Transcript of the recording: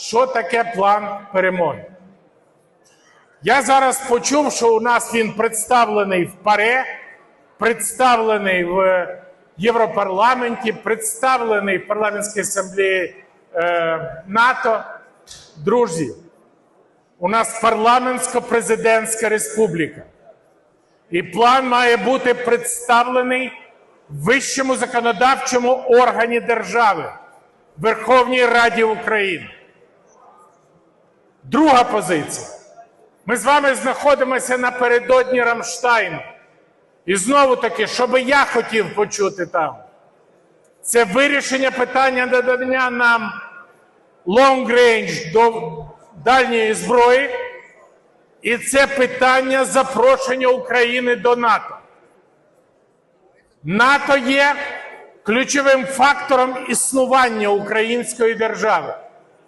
що таке план перемоги. Я зараз почув, що у нас він представлений в ПАРЕ, представлений в Європарламенті, представлений в парламентській асамблеї е, НАТО. Друзі, у нас парламентсько-президентська республіка. І план має бути представлений в вищому законодавчому органі держави Верховній Раді України. Друга позиція. Ми з вами знаходимося напередодні Рамштайну. І знову таки, що би я хотів почути там, це вирішення питання надання нам long range до дальньої зброї, і це питання запрошення України до НАТО. НАТО є ключовим фактором існування української держави.